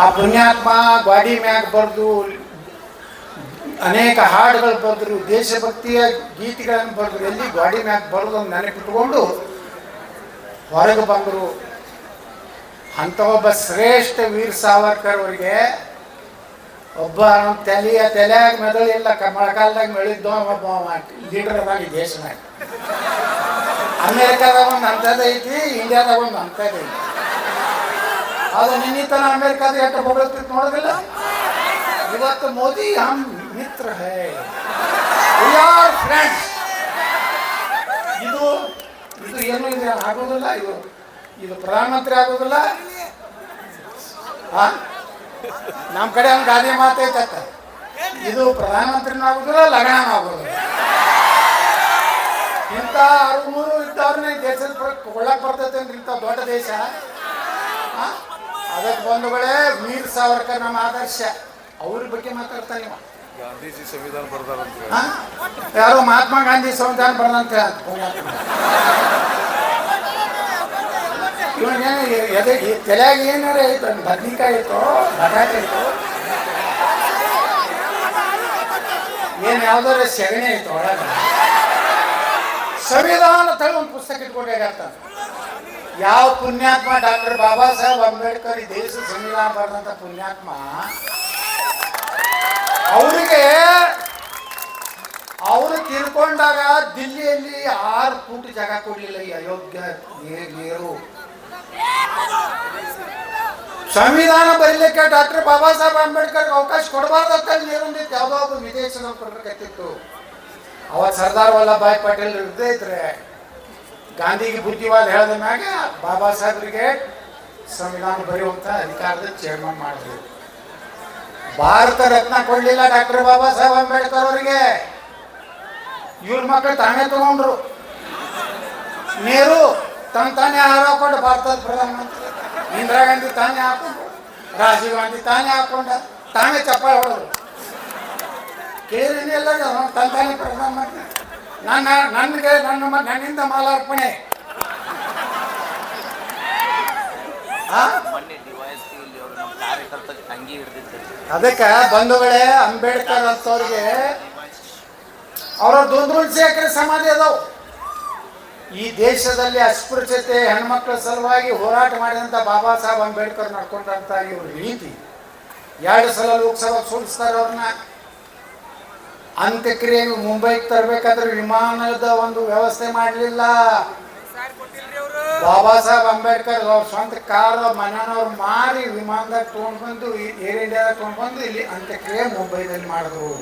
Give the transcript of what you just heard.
ಆ ಪುಣ್ಯಾತ್ಮ ಗಾಡಿ ಮ್ಯಾಗ ಬರೆದು, ಅನೇಕ ಹಾಡುಗಳು ಬರೆದ್ರು, ದೇಶಭಕ್ತಿಯ ಗೀತೆಗಳನ್ನು ಬರೆದ್ರು, ಎಲ್ಲಿ ಗಾಡಿ ಮ್ಯಾಗ ಬರೆದು ನೆನಪಿಟ್ಕೊಂಡು ಹೊರಗೆ ಬಂದರು. ಅಂಥ ಒಬ್ಬ ಶ್ರೇಷ್ಠ ವೀರ್ ಸಾವರ್ಕರ್ ಅವರಿಗೆ ಒಬ್ಬ ನಮ್ಮ ತಲೆಯ ತಲೆಯಾಗ ಮೆದಳಿಲ್ಲ ಕ ಮೊಳಕಾಲ್ದಾಗ ಮೆಳಿದ್ದ ಒಬ್ಬ ಲೀಡರ್ ಅದಾನ ಈ ದೇಶನಾಗ ಅಮೇರಿಕಾದಾಗ ಒಂದು ಅಂಥದ್ದು ಐತಿ, ಇಂಡಿಯಾದಾಗ ಒಂದು ಅಂಥದ್ದು ಐತಿ. ಅದು ನಿನ್ನಿತನ ಅಮೆರಿಕಾದ ಎಷ್ಟು ಹೊಗಳ್ತಿತ್ತು ನೋಡೋದಿಲ್ಲ? ಇವತ್ತು ಮೋದಿ ಹಮ್ ಮಿತ್ರ ಹೇ. ಆರ್ ಫ್ರೆಂಡ್ಸ್ ಇದು ಇದು ಏನು ಇದು ಆಗೋದಿಲ್ಲ, ಇದು ಇದು ಪ್ರಧಾನಮಂತ್ರಿ ಆಗೋದಿಲ್ಲ. ಆ? ನಮ್ಮ ಕಡೆ ಒಂದು ಗಾದೆ ಮಾತೈತಕ್ಕ ಇದು ಪ್ರಧಾನಮಂತ್ರಿನೂ ಆಗೋದಿಲ್ಲ ಲಗಾಣ ಆಗೋದಿಲ್ಲ. ಇಂಥ ಅರ್ಮೂರು ಇದ್ದವ್ರನ್ನ ಈ ದೇಶದ ಕೊಳ್ಳಕ್ಕೆ ಬರ್ತೈತೆ ಅಂದ್ರೆ ಇಂಥ ದೊಡ್ಡ ದೇಶ? ಆ? ಅದಕ್ಕೆ ಬಂಧುಗಳೇ ವೀರ್ ಸಾವರ್ಕರ್ ನಮ್ಮ ಆದರ್ಶ. ಅವ್ರ ಬಗ್ಗೆ ಮಾತಾಡ್ತಾನೆ ಗಾಂಧೀಜಿ ಸಂವಿಧಾನ ಬರ್ದಾರಂತ? ಯಾರೋ ಮಹಾತ್ಮ ಗಾಂಧಿ ಸಂವಿಧಾನ ಬರ್ದಂತ ತಲೆಯಾಗ ಏನಾರ ಐತ ಬದ್ನಿಕಾಯಿ ಐತೋ ಬಟಾಟೆ ಐತೋ ಏನ್ ಯಾವ್ದಾರ ಸೆಗಣಿ ಐತೋ ಒಳಗ. ಸಂವಿಧಾನ ತಳಿ ಒಂದು ಪುಸ್ತಕ ಇಟ್ಕೊಂಡಾಗತ್ತ ಯಾವ ಪುಣ್ಯಾತ್ಮ ಡಾಕ್ಟರ್ ಬಾಬಾ ಸಾಹೇಬ್ ಅಂಬೇಡ್ಕರ್ ಈ ದೇಶ ಸಂವಿಧಾನ ಬರೆದಂತ ಪುಣ್ಯಾತ್ಮ? ಅವರಿಗೆ ಅವರು ತಿಳ್ಕೊಂಡಾಗ ದಿಲ್ಲಿಯಲ್ಲಿ ಆರು ಫೂಟ್ ಜಾಗ ಕೊಡಲಿಲ್ಲ ಈ ಅಯೋಗ್ಯ ನೀರು. ಸಂವಿಧಾನ ಬರೀಲಿಕ್ಕೆ ಡಾಕ್ಟರ್ ಬಾಬಾ ಸಾಹೇಬ್ ಅಂಬೇಡ್ಕರ್ ಅವಕಾಶ ಕೊಡಬಾರ್ದಂತ ನೀರೊಂದಿತ್ತು ಯಾವುದೋ ಒಬ್ಬ ವಿದೇಶದಲ್ಲಿ ಕೊಡ್ಬೇಕತ್ತಿತ್ತು ಅವತ್ತು ಸರ್ದಾರ್ ವಲ್ಲಭಾಯ್ ಪಟೇಲ್ ಇರದೇ ಇದ್ರೆ ಗಾಂಧಿಗೆ ಬುದ್ಧಿವಾದ ಹೇಳಿದ ಮ್ಯಾಗ ಬಾಬಾ ಸಾಹೇಬ್ರಿಗೆ ಸಂವಿಧಾನ ಬರೆಯುವಂತ ಅಧಿಕಾರದ ಚೇರ್ಮನ್ ಮಾಡಿದ್ರು. ಭಾರತ ರತ್ನ ಕೊಡ್ಲಿಲ್ಲ ಡಾಕ್ಟರ್ ಬಾಬಾ ಸಾಹೇಬ್ ಅಂಬೇಡ್ಕರ್ ಅವರಿಗೆ. ಇವ್ರ ಮಕ್ಕಳು ತಾನೇ ತಗೊಂಡ್ರು. ನೆಹರು ತನ್ನ ತಾನೇ ಆಹಾರ ಹಾಕೊಂಡು ಭಾರತದ ಪ್ರಧಾನಮಂತ್ರಿ. ಇಂದಿರಾ ಗಾಂಧಿ ತಾನೇ ಹಾಕೊಂಡು, ರಾಜೀವ್ ಗಾಂಧಿ ತಾನೇ ಹಾಕೊಂಡ, ತಾನೇ ಚಪ್ಪಾಳೆ ಹೊಡೆದ್ರು. ಕೇಳಿನಿ ಎಲ್ಲ ತಂತಾನೆ ತಾನೇ ಪ್ರಧಾನಮಂತ್ರಿ. ನನ್ನ ನನಗೆ ನನ್ನ ನನ್ನಿಂದ ಮಾಲಾರ್ಪಣೆ. ಅದಕ್ಕೆ ಬಂಧುಗಳೇ ಅಂಬೇಡ್ಕರ್ ಅಂತವ್ರಿಗೆ ಅವರ ದೊಂದ್ರುಳ್ಸಿ ಎಕರೆ ಸಮಾಧಿ ಅದಾವ. ಈ ದೇಶದಲ್ಲಿ ಅಸ್ಪೃಶ್ಯತೆ ಹೆಣ್ಮಕ್ಳ ಸಲುವಾಗಿ ಹೋರಾಟ ಮಾಡಿದಂತ ಬಾಬಾ ಸಾಹೇಬ್ ಅಂಬೇಡ್ಕರ್ ನಡ್ಕೊಂಡಂತ ಇವ್ರ ರೀತಿ ಎರಡು ಸಲ ಲೋಕಸಭಾ ಸೋಲಿಸ್ತಾರೆ ಅವ್ರನ್ನ. ಅಂತ್ಯಕ್ರಿಯೆಗೆ ಮುಂಬೈಗೆ ತರಬೇಕಾದ್ರೆ ವಿಮಾನದ ಒಂದು ವ್ಯವಸ್ಥೆ ಮಾಡಲಿಲ್ಲ. ಬಾಬಾ ಸಾಹೇಬ್ ಅಂಬೇಡ್ಕರ್ ಅವ್ರ ಸ್ವಂತ ಕಾರ್ ಮನೆಯವ್ರು ಮಾರಿ ವಿಮಾನದಾಗ ತೊಗೊಂಡು ಬಂದು ಏರ್ ಇಂಡಿಯಾದಾಗ ತೊಗೊಂಡು ಬಂದು ಇಲ್ಲಿ ಅಂತ್ಯಕ್ರಿಯೆ ಮುಂಬೈದಲ್ಲಿ ಮಾಡಿದ್ರು.